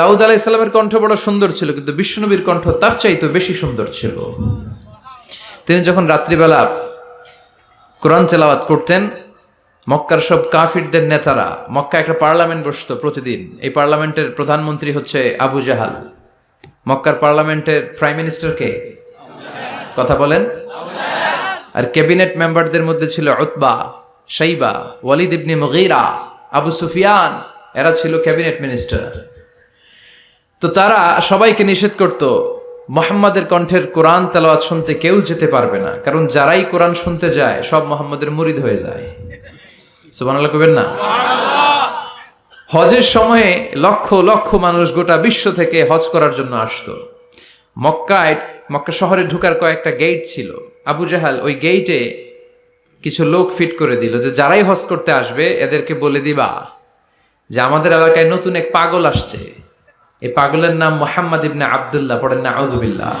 দাউদ আলাহ ইসলামের কণ্ঠ বড় সুন্দর ছিল, কিন্তু বিষ্ণুনবীর কণ্ঠ তার চাইতে বেশি সুন্দর ছিল। তিনি যখন রাত্রিবেলা কোরআন তেলাওয়াত করতেন, মক্কার সব কাফিরদের নেতারা মক্কা একটা পার্লামেন্ট বসত প্রতিদিন। এই পার্লামেন্টের প্রধানমন্ত্রী হচ্ছে আবু জাহাল। মক্কার পার্লামেন্টের প্রাইম মিনিস্টার কে? কথা বলেন। আর ক্যাবিনেট মেম্বারদের মধ্যে ছিল Utba, Shaiba, Walid ibn Mughira, Abu Sufyan, এরা ছিল ক্যাবিনেট মিনিস্টার। তো তারা সবাইকে নিষেধ করত, মোহাম্মদের কণ্ঠের কোরআন তেলাওয়াত শুনতে কেউ যেতে পারবে না। কারণ যারাই কোরআন শুনতে যায়, সব মোহাম্মদের মুরিদ হয়ে যায়। সুবহানাল্লাহ কবেন না? হজের সময়ে লক্ষ লক্ষ মানুষ গোটা বিশ্ব থেকে হজ করার জন্য আসতো। মক্কায়, মক্কা শহরে ঢুকার কয়েকটা গেট ছিল। আবু জাহাল ওই গেইটে কিছু লোক ফিট করে দিল যে, যারাই হজ করতে আসবে, এদেরকে বলে দিবা যে, আমাদের এলাকায় নতুন এক পাগল আসছে। এই পাগলের নাম মোহাম্মদ ইবনে আবদুল্লাহ, পড়েন না আউজুবিল্লাহ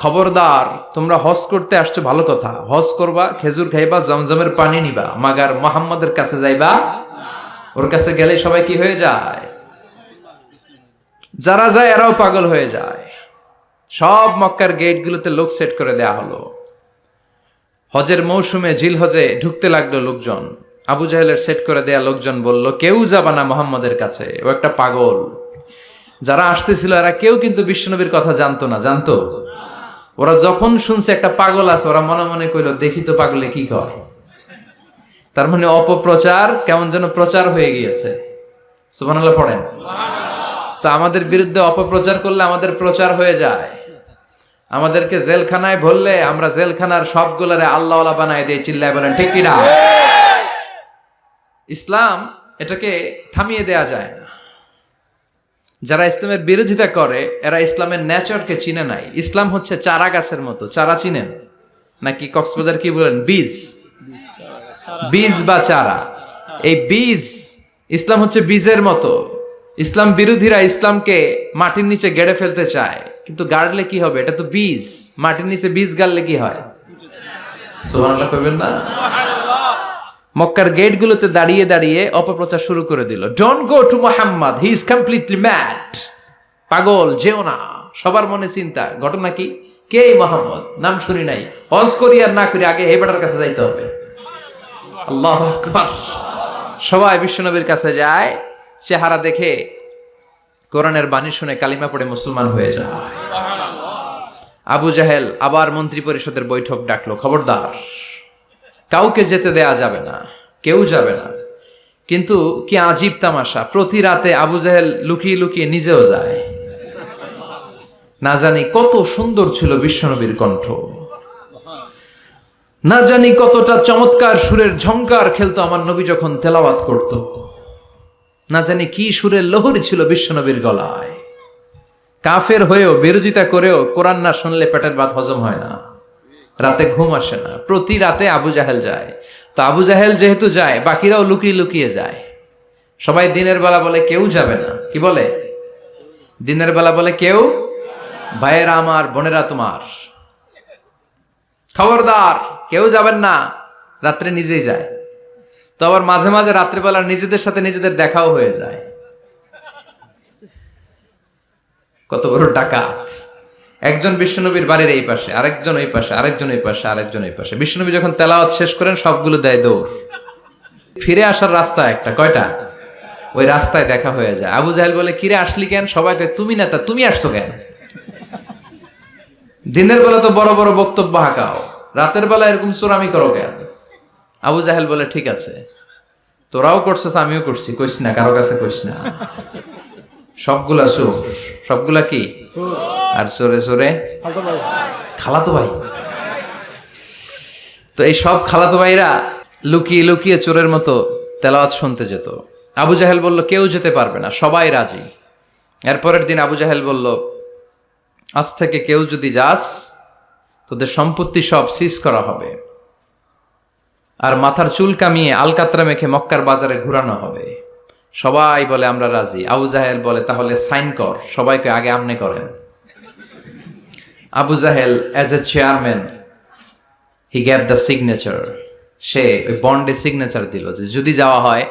খবরদার, তোমরা হজ করতে আসছো, ভালো কথা। হজ করবা, খেজুর খাইবা, জমজমের পানি নিবা, মাগার মোহাম্মদের কাছে যাইবা, ওর কাছে গেলে সবাই কি হয়ে যায়? যারা যায়, এরাও পাগল হয়ে যায়। সব মক্কার গেটগুলোতে লোক সেট করে দেয়া হলো। হজের মৌসুমে জিল হজে ঢুকতে লাগল লোকজন। আবু জাহেলের সেট করে দেয়া লোকজন বলল, কেউ যাবা না মোহাম্মদের কাছে, ও একটা পাগল। যারা আসতেছিল, এরা কেউ কিন্তু বিশ্বনবীর কথা জানতো না, জানতো? ওরা যখন শুনছে একটা পাগল আছে, ওরা মনে মনে কইলো, দেখি তো পাগলে কি কয় তার মানে অপপ্রচার কেমন যেন প্রচার হয়ে গিয়েছে। সুবহানাল্লাহ, পড়েন। তো আমাদের বিরুদ্ধে অপপ্রচার করলে আমাদের প্রচার হয়ে যায়। আমাদেরকে জেলখানায় ভরলে আমরা জেলখানার সবগুলারে আল্লাহ বানায় দিয়ে চিল্লায় বলেন, ঠিক কিনা? ইসলাম এটাকে থামিয়ে দেয়া যায় না। যারা ইসলামের বিরোধিতা করে, এরা ইসলামের ন্যাচারকে চিনে নাই। ইসলাম হচ্ছে চারা গাছের মতো। চারা চিনেন? নাকি কক্সবাজার কি বলেন? বীজ। বীজ বা চারা। এই বীজ, ইসলাম হচ্ছে বীজের মতো। ইসলাম বিরোধীরা ইসলামকে মাটির নিচে গেড়ে ফেলতে চায়। কিন্তু গাড়লে কি হবে? এটা তো বীজ। মাটির নিচে বীজ গাড়লে কি হয়? না? মক্কার গেটগুলোতে দাঁড়িয়ে দাঁড়িয়ে অপপ্রচার শুরু করে দিল। Don't go to Muhammad he is completely mad পাগল যেও না। সবার মনে চিন্তা ঘটনা কি? কে মোহাম্মদ? নাম শুনি নাই। হজ করি আর না করি আগে হেবাটার কাছে যাইতে হবে। আল্লাহ আকবার। সবাই বিশ্বনবীর কাছে যায় চেহারা দেখে কোরআনের বাণী শুনে কালিমা পড়ে মুসলমান হয়ে যায়। আবু জাহেল আবার মন্ত্রী পরিষদের বৈঠক ডাকলো খবরদার। কাউকে যেতে দেয়া যাবে না, কেউ যাবে না। কিন্তু কি আজীব তামাশা, প্রতি রাতে আবু জাহেল লুকিয়ে লুকিয়ে নিজেও যায়। না জানি কত সুন্দর ছিল বিশ্বনবীর কণ্ঠ। না জানি কতটা চমৎকার সুরের ঝংকার খেলতো আমার নবী যখন তেলাওয়াত করত। না জানি কি সুরের লহরি ছিল বিশ্বনবীর গলায়। কাফের হয়েও বিরোধিতা করেও কোরআন না শুনলে পেটের ভাত হজম হয় না। রাতে ঘুম আসে না। প্রতি রাতে আবু জাহেল যায়। তো আবু জাহেল যেহেতু যায়, বাকিরাও লুকিয়ে লুকিয়ে যায়। সবাই দিনের বেলা বলে, কেউ যাবে না। কি বলে? দিনের বেলা বলে, কেউ? ভাইয়েরা আমার, বোনেরা তোমার। খবরদার, কেউ যাবেন না। রাত্রে নিজেই যায়। তো আবার মাঝে মাঝে রাত্রেবেলা নিজেদের সাথে নিজেদের দেখাও হয়ে যায়। কত বড় ডাকাত। একজন বিশ্বনবীর বাড়ির এই পাশে, আরেকজন ওই পাশে, আরেকজন ওই পাশে, আরেকজন ওই পাশে। বিশ্বনবী যখন তেলাওয়াত শেষ করেন, সবগুলো দেয় দৌড়। ফিরে আসার রাস্তা একটা, কয়টা? ওই রাস্তায় দেখা হয়ে যায়। আবু জাহেল বলে, কিরে, আসলি কেন? সবাইকে তুমি নেতা, তুমি আসছো কেন? দিনের বেলা তো বড় বড় বক্তব্য হাঁকাও। রাতের বেলা এরকম চোরামি করো কেন? আবু জাহেল বলে, ঠিক আছে। তোরাও করছিস, আমিও করছি। কইস না, কারও কাছে কইস না। সবগুলা সুর। সবগুলা কি? আর সরে সরে? খালাতো ভাই। তো এই সব খালাতো ভাইরা লুকিয়ে লুকিয়ে চোরের মতো তেলাওয়াত শুনতে যেত। আবু জাহেল বলল কেউ যেতে পারবে না সবাই রাজি। এরপরের দিন আবু জাহেল বলল আজ থেকে কেউ যদি যাস তোদের সম্পত্তি সব সিজ করা হবে। আর মাথার চুল কামিয়ে আলকাতরা মেখে মক্কার বাজারে ঘুরানো হবে। সবাই বলে, আমরা রাজি। আবু জাহেল বলে, তাহলে সাইন কর, সবাইকে আগে আমনে করেন। Abu Jahl as a chairman he gave the signature সে ওই বন্ডে সিগনেচার দিল যে, যদি যাওয়া হয়,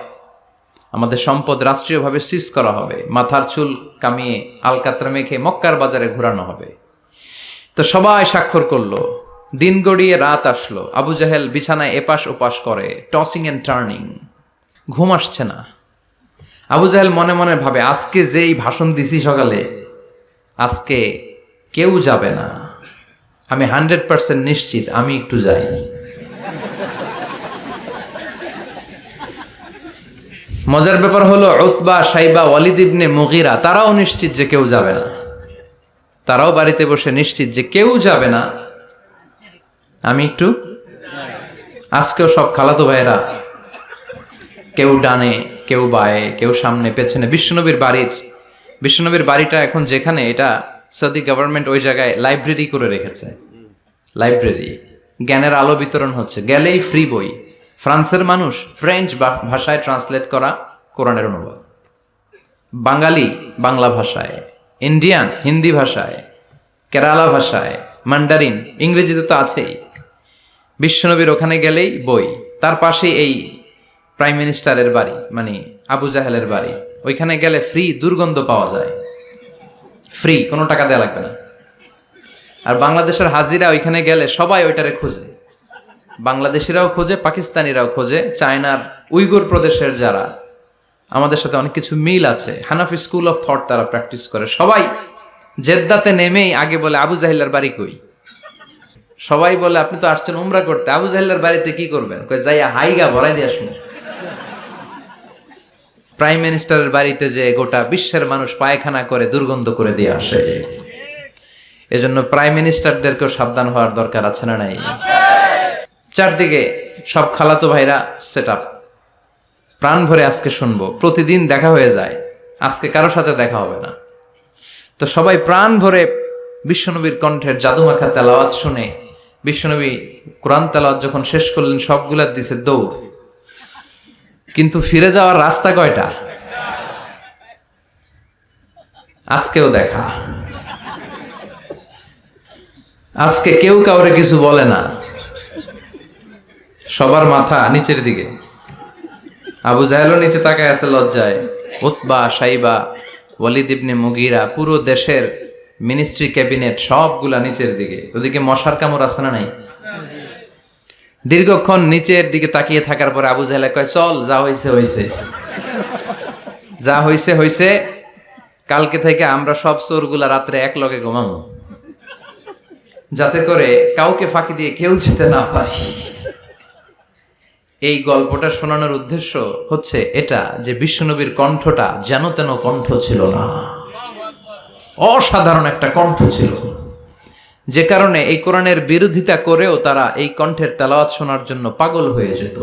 আমাদের সম্পদ রাষ্ট্রীয়ভাবে সিজ করা হবে। মাথার চুল কামিয়ে আলকাত্রা মেখে মক্কার বাজারে ঘোরানো হবে। তো সবাই স্বাক্ষর করল। দিন গড়িয়ে রাত আসলো। আবু জাহেল বিছানায় এপাশ ওপাশ করে টসিং অ্যান্ড টার্নিং ঘুম আসছে না। আবু জাহেল মনে মনে ভাবে, আজকে যেই ভাষণ দিছি সকালে, আজকে কেউ যাবে না। আমি হান্ড্রেড পার্সেন্ট নিশ্চিত, আমি একটু যাই। মজার ব্যাপার হলো, উতবা, সাইবা, ওয়ালিদ ইবনে মুগিরা, তারাও নিশ্চিত যে কেউ যাবে না। তারাও বাড়িতে বসে নিশ্চিত যে কেউ যাবে না। আমি একটু? আজকেও সব খালাতো ভাইয়েরা কেউ ডানে কেউ বায়ে, কেউ সামনে, পেছনে। বিশ্বনবীর বাড়ির বিশ্বনবীর বাড়িটা এখন যেখানে, এটা সৌদি গভর্নমেন্ট ওই জায়গায় লাইব্রেরি করে রেখেছে। লাইব্রেরি জ্ঞানের আলো বিতরণ হচ্ছে। গেলেই ফ্রি বই। ফ্রান্সের মানুষ ফ্রেঞ্চ ভাষায় ট্রান্সলেট করা কোরআনের অনুবাদ। বাঙালি বাংলা ভাষায় ইন্ডিয়ান হিন্দি ভাষায়, কেরালা ভাষায় মান্ডারিন ইংরেজিতে তো আছেই। বিশ্বনবীর ওখানে গেলেই বই। তার পাশে এই প্রাইম মিনিস্টারের বাড়ি মানে আবু জাহেলের বাড়ি, ওইখানে গেলে ফ্রি দুর্গন্ধ পাওয়া যায়। ফ্রি কোনো টাকা দেওয়া লাগবে না। আর বাংলাদেশের হাজিরা ওইখানে গেলে সবাই ওইটারে খোঁজে। বাংলাদেশিরাও খোঁজে, পাকিস্তানিরাও খোঁজে, চায়নার উইগুর প্রদেশের যারা, আমাদের সাথে অনেক কিছু মিল আছে। হানাফি স্কুল অফ থট তারা প্র্যাকটিস করে। সবাই জেদ্দাতে নেমেই আগে বলে, আবু জাহিল্লার বাড়ি কই? সবাই বলে, আপনি তো আসছেন উমরা করতে। আবু জাহিল্লার বাড়িতে কি করবেন? যাইয়া হাইগা ভরাই দিয়ে আসুন প্রাইম মিনিস্টারের বাড়িতে যে গোটা বিশ্বের মানুষ পায়খানা করে, দুর্গন্ধ করে দিয়ে আসে। এজন্য প্রাইম মিনিস্টারদেরকেও সাবধান হওয়ার দরকার আছে না নাই? চারদিকে সব খালাতো ভাইরা সেট প্রাণ ভরে আজকে শুনব। প্রতিদিন দেখা হয়ে যায়। আজকে কারও সাথে দেখা হবে না। তো সবাই প্রাণ ভরে বিশ্বনবীর কণ্ঠের জাদুমাখা তেলাওয়াত শুনে, বিশ্বনবী কোরআন তেলাওয়াত যখন শেষ করলেন, সবগুলা দিছে দৌড়। কিন্তু ফিরে যাওয়ার রাস্তা কয়টা? আজকেও দেখা। আজকে কেউ কাউরে কিছু বলে না। সবার মাথা নিচের দিকে। আবু জাহেলও নিচে তাকায় আছে লজ্জায়। উতবা, সাইবা, ওয়ালিদ ইবনে মুগিরা, পুরো দেশের মিনিস্ট্রি ক্যাবিনেট সবগুলা নিচের দিকে। ওদিকে মশার কামড় আছে না নাই? দীর্ঘক্ষণ নিচের দিকে তাকিয়ে থাকার পরে আবু জাহেলে কয়, চল, যা হইছে হইছে। যা হইছে হইছে। কালকে থেকে আমরা সব চোরগুলা রাত্রে এক লগে ঘুমাবো। যাতে করে কাউকে ফাঁকি দিয়ে কেউ যেতে না পারি। এই গল্পটা শোনানোর উদ্দেশ্য হচ্ছে এটা, যে বিশ্বনবীর কণ্ঠটা যেন তেন কণ্ঠ ছিল না। অসাধারণ একটা কণ্ঠ ছিল। যে কারণে এই কোরআনের বিরোধিতা করেও তারা এই কণ্ঠের তেলাওয়াত শোনার জন্য পাগল হয়ে যেত।